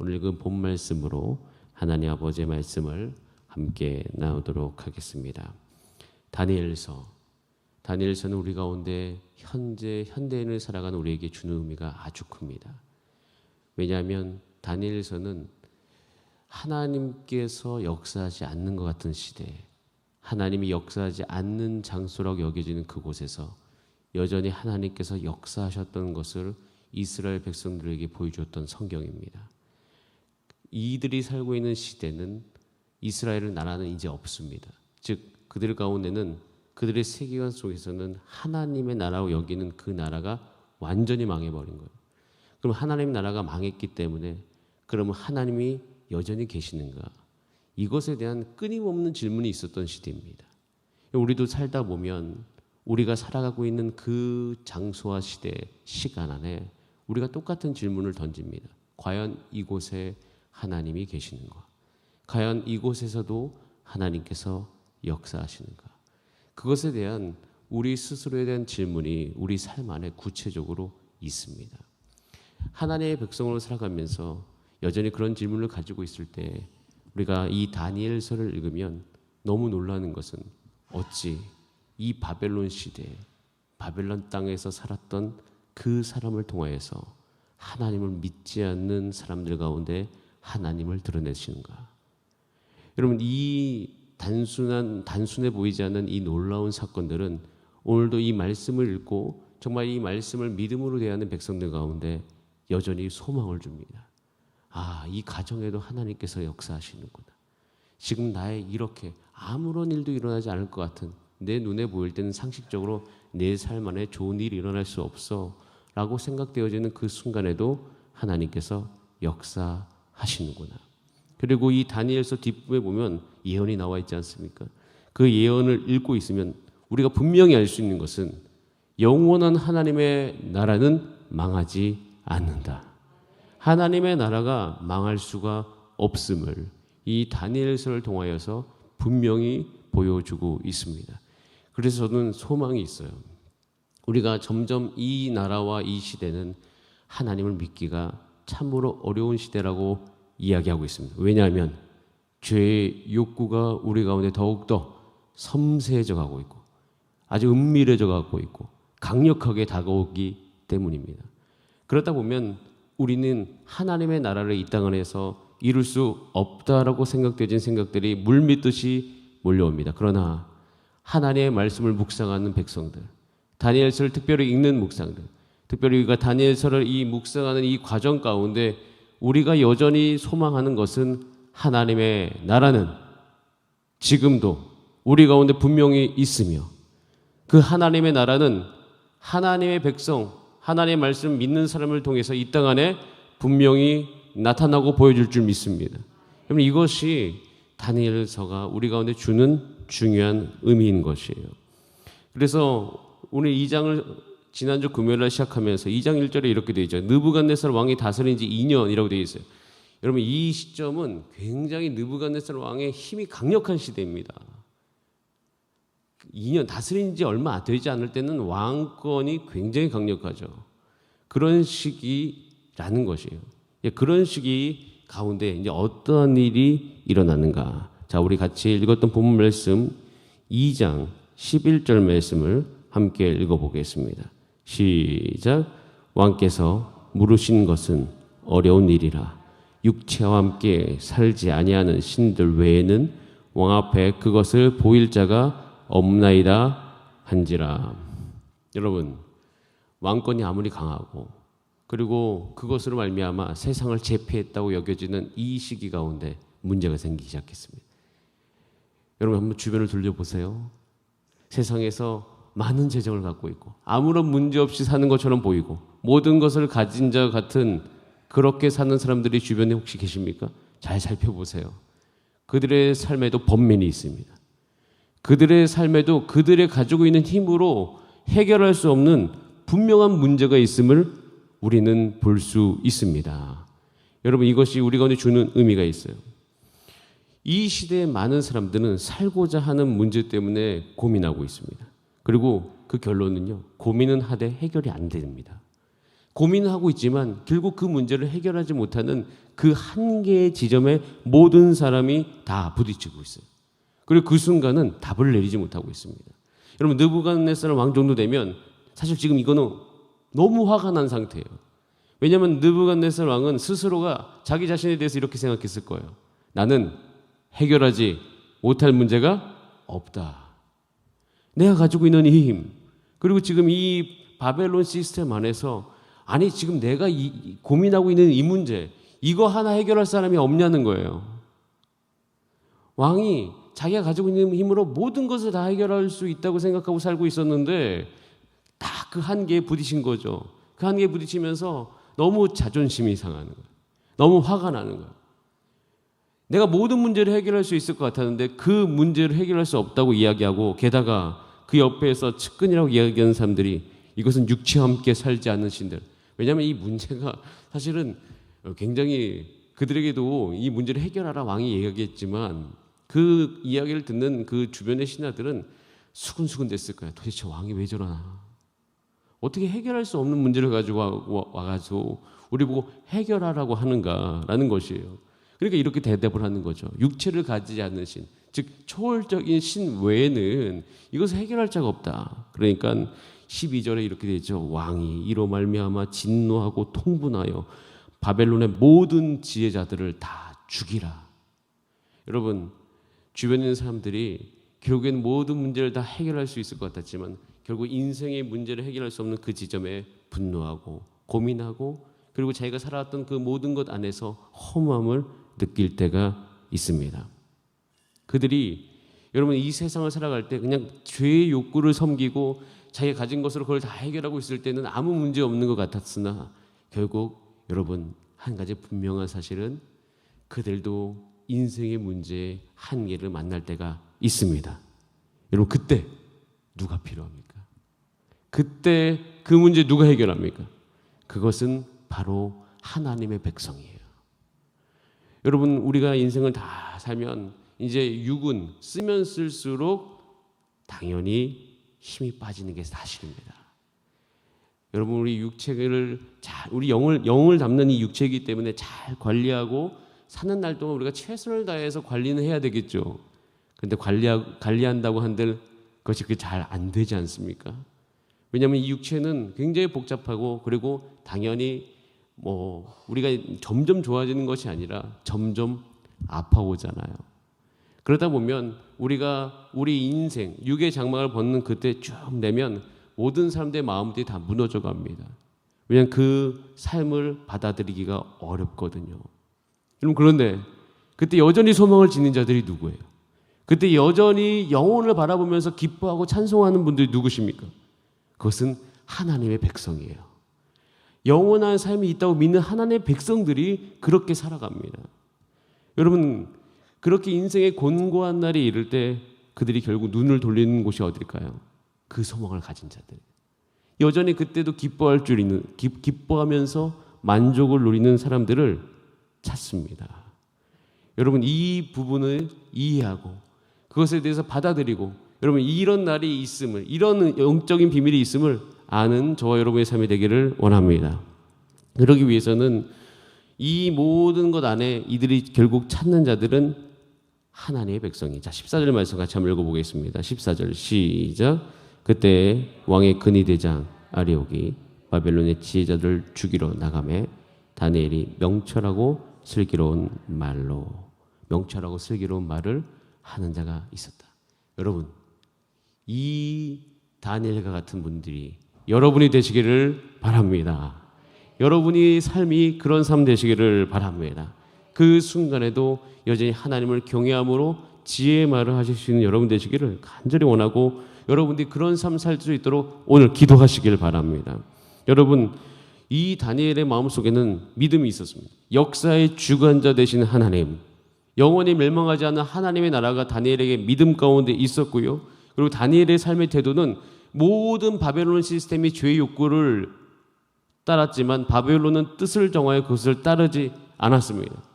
오늘 읽은 본 말씀으로 하나님 아버지의 말씀을 함께 나누도록 하겠습니다. 다니엘서 다니엘서는 우리 가운데 현재 현대인을 살아가는 우리에게 주는 의미가 아주 큽니다. 왜냐하면 다니엘서는 하나님께서 역사하지 않는 것 같은 시대에 하나님이 역사하지 않는 장소라고 여겨지는 그곳에서 여전히 하나님께서 역사하셨던 것을 이스라엘 백성들에게 보여주었던 성경입니다. 이들이 살고 있는 시대는 이스라엘의 나라는 이제 없습니다. 즉 그들 가운데는 그들의 세계관 속에서는 하나님의 나라로 여기는 그 나라가 완전히 망해버린 거예요. 그럼 하나님 나라가 망했기 때문에 그러면 하나님이 여전히 계시는가? 이것에 대한 끊임없는 질문이 있었던 시대입니다. 우리도 살다 보면 우리가 살아가고 있는 그 장소와 시대, 시간 안에 우리가 똑같은 질문을 던집니다. 과연 이곳에 하나님이 계시는가? 과연 이곳에서도 하나님께서 역사하시는가? 그것에 대한 우리 스스로에 대한 질문이 우리 삶 안에 구체적으로 있습니다. 하나님의 백성으로 살아가면서 여전히 그런 질문을 가지고 있을 때 우리가 이 다니엘서를 읽으면 너무 놀라는 것은 어찌 이 바벨론 시대에 바벨론 땅에서 살았던 그 사람을 통하여서 하나님을 믿지 않는 사람들 가운데 하나님을 드러내시는가? 여러분 이 단순한 단순해 보이지 않는 이 놀라운 사건들은 오늘도 이 말씀을 읽고 정말 이 말씀을 믿음으로 대하는 백성들 가운데 여전히 소망을 줍니다. 아, 이 가정에도 하나님께서 역사하시는구나. 지금 나의 이렇게 아무런 일도 일어나지 않을 것 같은 내 눈에 보일 때는 상식적으로 내 삶 안에 좋은 일이 일어날 수 없어 라고 생각되어지는 그 순간에도 하나님께서 역사 하시는구나. 그리고 이 다니엘서 뒷부분에 보면 예언이 나와 있지 않습니까? 그 예언을 읽고 있으면 우리가 분명히 알 수 있는 것은 영원한 하나님의 나라는 망하지 않는다. 하나님의 나라가 망할 수가 없음을 이 다니엘서를 통하여서 분명히 보여주고 있습니다. 그래서 저는 소망이 있어요. 우리가 점점 이 나라와 이 시대는 하나님을 믿기가 참으로 어려운 시대라고 이야기하고 있습니다. 왜냐하면 죄의 욕구가 우리 가운데 더욱더 섬세해져 가고 있고 아주 은밀해져 가고 있고 강력하게 다가오기 때문입니다. 그렇다 보면 우리는 하나님의 나라를 이 땅 안에서 이룰 수 없다라고 생각되진 생각들이 물밀듯이 몰려옵니다. 그러나 하나님의 말씀을 묵상하는 백성들, 다니엘서를 특별히 읽는 묵상들, 특별히 우리가 다니엘서를 이 묵상하는 이 과정 가운데 우리가 여전히 소망하는 것은 하나님의 나라는 지금도 우리 가운데 분명히 있으며 그 하나님의 나라는 하나님의 백성, 하나님의 말씀 믿는 사람을 통해서 이 땅 안에 분명히 나타나고 보여줄 줄 믿습니다. 여러분 이것이 다니엘서가 우리 가운데 주는 중요한 의미인 것이에요. 그래서 오늘 2장을 지난주 금요일 날 시작하면서 2장 1절에 이렇게 되어 있죠. 느부갓네살 왕이 다스린 지 2년이라고 되어 있어요. 여러분 이 시점은 굉장히 느부갓네살 왕의 힘이 강력한 시대입니다. 2년 다스린 지 얼마 되지 않을 때는 왕권이 굉장히 강력하죠. 그런 시기라는 것이에요. 예, 그런 시기 가운데 이제 어떤 일이 일어나는가. 자, 우리 같이 읽었던 본문 말씀 2장 11절 말씀을 함께 읽어보겠습니다. 시작. 왕께서 물으신 것은 어려운 일이라. 육체와 함께 살지 아니하는 신들 외에는 왕 앞에 그것을 보일 자가 없나이다 한지라. 여러분 왕권이 아무리 강하고 그리고 그것으로 말미암아 세상을 제패했다고 여겨지는 이 시기 가운데 문제가 생기기 시작했습니다. 여러분 한번 주변을 돌려보세요. 세상에서 많은 재정을 갖고 있고 아무런 문제 없이 사는 것처럼 보이고 모든 것을 가진 자 같은 그렇게 사는 사람들이 주변에 혹시 계십니까? 잘 살펴보세요. 그들의 삶에도 번민이 있습니다. 그들의 삶에도 그들의 가지고 있는 힘으로 해결할 수 없는 분명한 문제가 있음을 우리는 볼 수 있습니다. 여러분 이것이 우리 가운데 주는 의미가 있어요. 이 시대의 많은 사람들은 살고자 하는 문제 때문에 고민하고 있습니다. 그리고 그 결론은요. 고민은 하되 해결이 안 됩니다. 고민하고 있지만 결국 그 문제를 해결하지 못하는 그 한계의 지점에 모든 사람이 다 부딪히고 있어요. 그리고 그 순간은 답을 내리지 못하고 있습니다. 여러분 느부갓네살 왕 정도 되면 사실 지금 이거는 너무 화가 난 상태예요. 왜냐하면 느부갓네살 왕은 스스로가 자기 자신에 대해서 이렇게 생각했을 거예요. 나는 해결하지 못할 문제가 없다. 내가 가지고 있는 이 힘, 그리고 지금 이 바벨론 시스템 안에서 아니 지금 내가 이, 이 고민하고 있는 이 문제 이거 하나 해결할 사람이 없냐는 거예요. 왕이 자기가 가지고 있는 힘으로 모든 것을 다 해결할 수 있다고 생각하고 살고 있었는데 딱 그 한계에 부딪힌 거죠. 그 한계에 부딪히면서 너무 자존심이 상하는 거예요. 너무 화가 나는 거예요. 내가 모든 문제를 해결할 수 있을 것 같았는데 그 문제를 해결할 수 없다고 이야기하고 게다가 그 옆에서 측근이라고 이야기하는 사람들이 이것은 육체와 함께 살지 않는 신들. 왜냐하면 이 문제가 사실은 굉장히 그들에게도 이 문제를 해결하라 왕이 이야기했지만 그 이야기를 듣는 그 주변의 신하들은 수근수근 됐을 거야. 도대체 왕이 왜 저러나? 어떻게 해결할 수 없는 문제를 가지고 와- 와가지고 우리 보고 해결하라고 하는가라는 것이에요. 그러니까 이렇게 대답을 하는 거죠. 육체를 가지지 않는 신, 즉 초월적인 신 외에는 이것을 해결할 자가 없다. 그러니까 12절에 이렇게 되죠. 왕이 이로 말미암아 진노하고 통분하여 바벨론의 모든 지혜자들을 다 죽이라. 여러분 주변에 있는 사람들이 결국엔 모든 문제를 다 해결할 수 있을 것 같았지만 결국 인생의 문제를 해결할 수 없는 그 지점에 분노하고 고민하고 그리고 자기가 살아왔던 그 모든 것 안에서 허무함을 느낄 때가 있습니다. 그들이 여러분 이 세상을 살아갈 때 그냥 죄의 욕구를 섬기고 자기가 가진 것으로 그걸 다 해결하고 있을 때는 아무 문제 없는 것 같았으나 결국 여러분 한 가지 분명한 사실은 그들도 인생의 문제의 한계를 만날 때가 있습니다. 여러분 그때 누가 필요합니까? 그때 그 문제 누가 해결합니까? 그것은 바로 하나님의 백성이에요. 여러분 우리가 인생을 다 살면 이제 육은 쓰면 쓸수록 당연히 힘이 빠지는 게 사실입니다. 여러분 우리 육체를 잘 우리 영을 영을 담는 이 육체이기 때문에 잘 관리하고 사는 날 동안 우리가 최선을 다해서 관리는 해야 되겠죠. 근데 관리 관리한다고 한들 그것이 그 잘 안 되지 않습니까? 왜냐하면 이 육체는 굉장히 복잡하고 그리고 당연히 뭐 우리가 점점 좋아지는 것이 아니라 점점 아파오잖아요. 그러다 보면 우리가 우리 인생 육의 장막을 벗는 그때 쭉 내면 모든 사람들의 마음들이 다 무너져 갑니다. 왜냐하면 그 삶을 받아들이기가 어렵거든요. 여러분 그런데 그때 여전히 소망을 짓는 자들이 누구예요? 그때 여전히 영혼을 바라보면서 기뻐하고 찬송하는 분들이 누구십니까? 그것은 하나님의 백성이에요. 영원한 삶이 있다고 믿는 하나님의 백성들이 그렇게 살아갑니다. 여러분 그렇게 인생의 곤고한 날이 이를 때 그들이 결국 눈을 돌리는 곳이 어딜까요? 그 소망을 가진 자들. 여전히 그때도 기뻐할 줄 있는 기, 기뻐하면서 만족을 누리는 사람들을 찾습니다. 여러분 이 부분을 이해하고 그것에 대해서 받아들이고 여러분 이런 날이 있음을 이런 영적인 비밀이 있음을 아는 저와 여러분의 삶이 되기를 원합니다. 그러기 위해서는 이 모든 것 안에 이들이 결국 찾는 자들은 하나님의 백성이. 자, 14절 말씀 같이 한번 읽어보겠습니다. 14절 시작. 그때 왕의 근위 대장 아리옥이 바벨론의 지혜자들 죽이러 나가매 다니엘이 명철하고 슬기로운 말로 명철하고 슬기로운 말을 하는 자가 있었다. 여러분, 이 다니엘과 같은 분들이 여러분이 되시기를 바랍니다. 여러분이 삶이 그런 삶 되시기를 바랍니다. 그 순간에도 여전히 하나님을 경외함으로 지혜의 말을 하실 수 있는 여러분 되시기를 간절히 원하고 여러분들이 그런 삶 살 수 있도록 오늘 기도하시길 바랍니다. 여러분 이 다니엘의 마음속에는 믿음이 있었습니다. 역사의 주관자 되신 하나님, 영원히 멸망하지 않는 하나님의 나라가 다니엘에게 믿음 가운데 있었고요. 그리고 다니엘의 삶의 태도는 모든 바벨론 시스템이 죄의 욕구를 따랐지만 바벨론은 뜻을 정하여 그것을 따르지 않았습니다.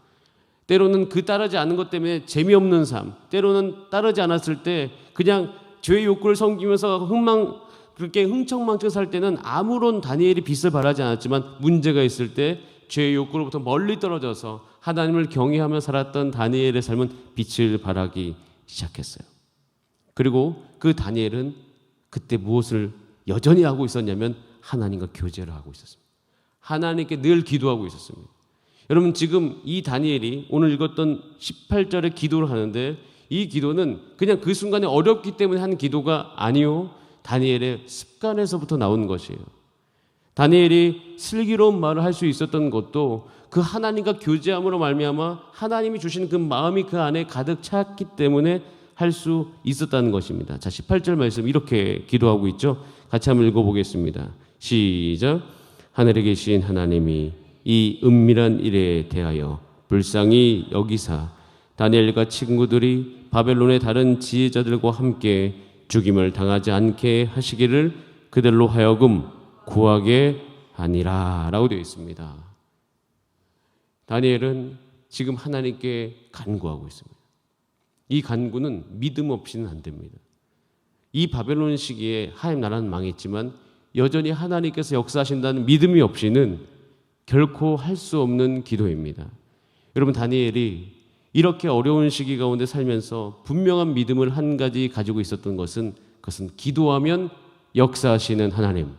때로는 그 따르지 않은 것 때문에 재미없는 삶, 때로는 따르지 않았을 때 그냥 죄의 욕구를 섬기면서 흥망 그렇게 흥청망청 살 때는 아무런 다니엘이 빛을 발하지 않았지만 문제가 있을 때 죄의 욕구로부터 멀리 떨어져서 하나님을 경외하며 살았던 다니엘의 삶은 빛을 발하기 시작했어요. 그리고 그 다니엘은 그때 무엇을 여전히 하고 있었냐면 하나님과 교제를 하고 있었습니다. 하나님께 늘 기도하고 있었습니다. 여러분 지금 이 다니엘이 오늘 읽었던 18절의 기도를 하는데 이 기도는 그냥 그 순간에 어렵기 때문에 한 기도가 아니요. 다니엘의 습관에서부터 나온 것이에요. 다니엘이 슬기로운 말을 할 수 있었던 것도 그 하나님과 교제함으로 말미암아 하나님이 주신 그 마음이 그 안에 가득 찼기 때문에 할 수 있었다는 것입니다. 자, 18절 말씀 이렇게 기도하고 있죠. 같이 한번 읽어 보겠습니다. 시작. 하늘에 계신 하나님이 이 은밀한 일에 대하여 불쌍히 여기사 다니엘과 친구들이 바벨론의 다른 지혜자들과 함께 죽임을 당하지 않게 하시기를 그들로 하여금 구하게 하니라 라고 되어 있습니다. 다니엘은 지금 하나님께 간구하고 있습니다. 이 간구는 믿음 없이는 안 됩니다. 이 바벨론 시기에 하나님 나라는 망했지만 여전히 하나님께서 역사하신다는 믿음이 없이는 결코 할 수 없는 기도입니다. 여러분 다니엘이 이렇게 어려운 시기 가운데 살면서 분명한 믿음을 한 가지 가지고 있었던 것은 그것은 기도하면 역사하시는 하나님.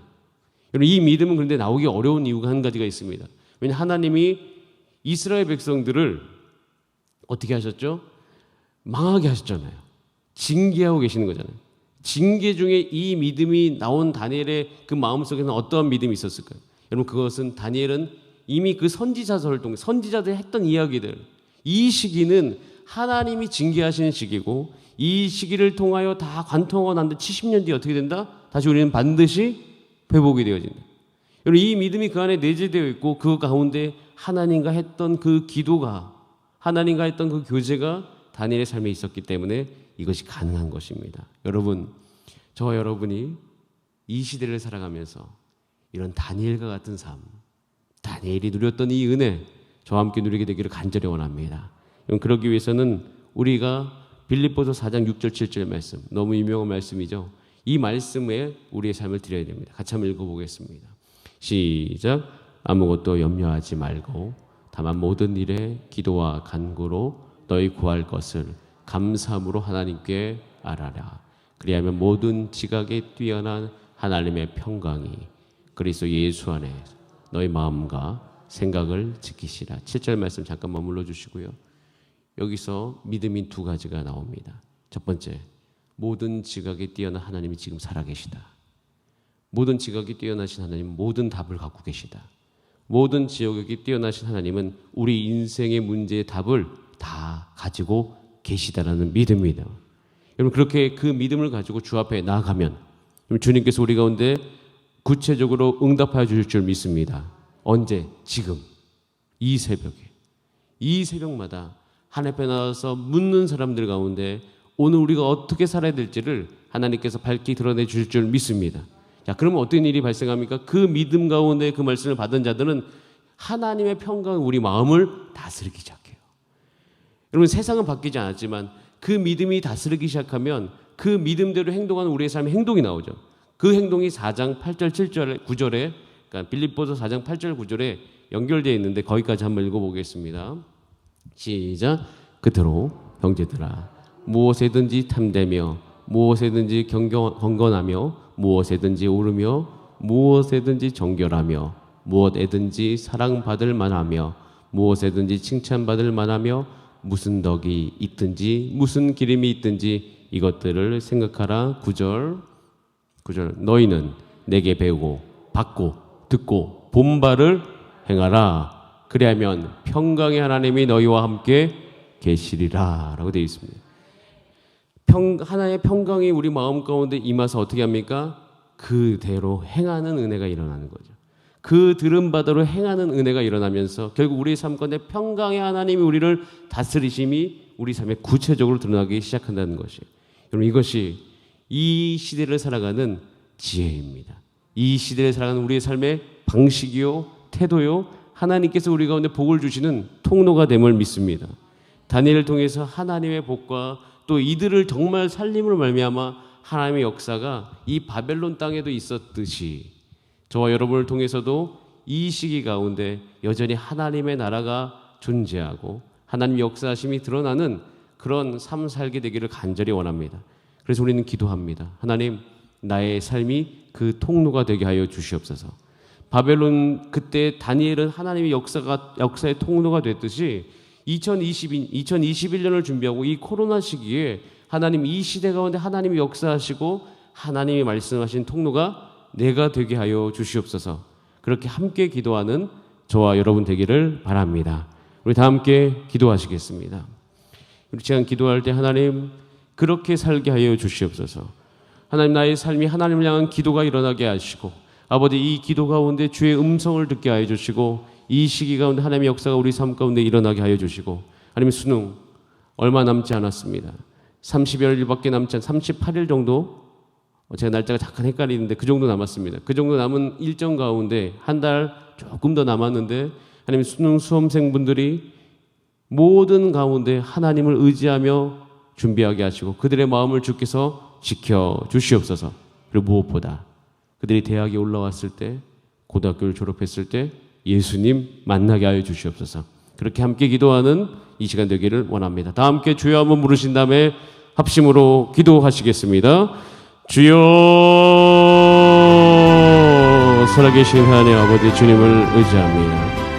여러분 이 믿음은 그런데 나오기 어려운 이유가 한 가지가 있습니다. 왜냐 하나님이 이스라엘 백성들을 어떻게 하셨죠? 망하게 하셨잖아요. 징계하고 계시는 거잖아요. 징계 중에 이 믿음이 나온 다니엘의 그 마음속에는 어떠한 믿음이 있었을까요? 여러분 그것은 다니엘은 이미 그 선지자서를 통해 선지자들이 했던 이야기들 이 시기는 하나님이 징계하시는 시기고 이 시기를 통하여 다 관통하고 난 뒤 70년 뒤에 어떻게 된다? 다시 우리는 반드시 회복이 되어진다. 여러분 이 믿음이 그 안에 내재되어 있고 그 가운데 하나님과 했던 그 기도가 하나님과 했던 그 교제가 다니엘의 삶에 있었기 때문에 이것이 가능한 것입니다. 여러분 저와 여러분이 이 시대를 살아가면서 이런 다니엘과 같은 삶, 다니엘이 누렸던 이 은혜, 저와 함께 누리게 되기를 간절히 원합니다. 그러기 위해서는 우리가 빌립보서 4장 6절 7절 말씀, 너무 유명한 말씀이죠. 이 말씀에 우리의 삶을 드려야 됩니다. 같이 한번 읽어보겠습니다. 시작. 아무것도 염려하지 말고 다만 모든 일에 기도와 간구로 너희 구할 것을 감사함으로 하나님께 알아라. 그리하면 모든 지각에 뛰어난 하나님의 평강이 그리스도 예수 안에 너희 마음과 생각을 지키시라. 7절 말씀 잠깐 머물러 주시고요. 여기서 믿음이 두 가지가 나옵니다. 첫 번째, 모든 지각에 뛰어난 하나님이 지금 살아계시다. 모든 지각이 뛰어나신 하나님은 모든 답을 갖고 계시다. 모든 지역이 뛰어나신 하나님은 우리 인생의 문제의 답을 다 가지고 계시다라는 믿음입니다. 여러분 그렇게 그 믿음을 가지고 주 앞에 나아가면 주님께서 우리 가운데 구체적으로 응답하여 주실 줄 믿습니다. 언제? 지금. 이 새벽에. 이 새벽마다 하나님 앞에 나와서 묻는 사람들 가운데 오늘 우리가 어떻게 살아야 될지를 하나님께서 밝히 드러내 주실 줄 믿습니다. 자, 그러면 어떤 일이 발생합니까? 그 믿음 가운데 그 말씀을 받은 자들은 하나님의 평강 우리 마음을 다스리기 시작해요. 여러분 세상은 바뀌지 않았지만 그 믿음이 다스리기 시작하면 그 믿음대로 행동하는 우리의 삶의 행동이 나오죠. 그 행동이 4장 8절 7절 9절에 그러니까 빌립보서 4장 8절 9절에 연결되어 있는데 거기까지 한번 읽어보겠습니다. 시작. 그대로 형제들아 무엇에든지 탐되며 무엇에든지 경건하며 무엇에든지 오르며 무엇에든지 정결하며 무엇에든지 사랑받을 만하며 무엇에든지 칭찬받을 만하며 무슨 덕이 있든지 무슨 기름이 있든지 이것들을 생각하라. 구절 구절 너희는 내게 배우고 받고 듣고 본바를 행하라. 그리하면 평강의 하나님이 너희와 함께 계시리라라고 되어 있습니다. 평, 하나의 평강이 우리 마음 가운데 임해서 어떻게 합니까? 그대로 행하는 은혜가 일어나는 거죠. 그 들은 바대로 행하는 은혜가 일어나면서 결국 우리의 삶 가운데 평강의 하나님이 우리를 다스리심이 우리 삶에 구체적으로 드러나기 시작한다는 것이에요. 여러분 이것이 이 시대를 살아가는 지혜입니다. 이 시대를 살아가는 우리의 삶의 방식이요, 태도요, 하나님께서 우리 가운데 복을 주시는 통로가 됨을 믿습니다. 다니엘을 통해서 하나님의 복과 또 이들을 정말 살림으로 말미암아 하나님의 역사가 이 바벨론 땅에도 있었듯이 저와 여러분을 통해서도 이 시기 가운데 여전히 하나님의 나라가 존재하고 하나님 역사하심이 드러나는 그런 삶 살게 되기를 간절히 원합니다. 그래서 우리는 기도합니다. 하나님 나의 삶이 그 통로가 되게 하여 주시옵소서. 바벨론 그때 다니엘은 하나님의 역사가 역사의 통로가 됐듯이 2022 2021년을 준비하고 이 코로나 시기에 하나님 이 시대 가운데 하나님이 역사하시고 하나님이 말씀하신 통로가 내가 되게 하여 주시옵소서. 그렇게 함께 기도하는 저와 여러분 되기를 바랍니다. 우리 다 함께 기도하시겠습니다. 우리 시간 기도할 때 하나님 그렇게 살게 하여 주시옵소서. 하나님 나의 삶이 하나님을 향한 기도가 일어나게 하시고 아버지 이 기도 가운데 주의 음성을 듣게 하여 주시고 이 시기 가운데 하나님의 역사가 우리 삶 가운데 일어나게 하여 주시고 하나님 수능 얼마 남지 않았습니다. 30여일밖에 남지 않 38일 정도 어, 제가 날짜가 잠깐 헷갈리는데 그 정도 남았습니다. 그 정도 남은 일정 가운데 한 달 조금 더 남았는데 하나님 수능 수험생분들이 모든 가운데 하나님을 의지하며 준비하게 하시고 그들의 마음을 주께서 지켜 주시옵소서. 그리고 무엇보다 그들이 대학에 올라왔을 때 고등학교를 졸업했을 때 예수님 만나게 하여 주시옵소서. 그렇게 함께 기도하는 이 시간 되기를 원합니다. 다 함께 주여 한번 부르신 다음에 합심으로 기도하시겠습니다. 주여 살아계신 하나님 아버지 주님을 의지합니다.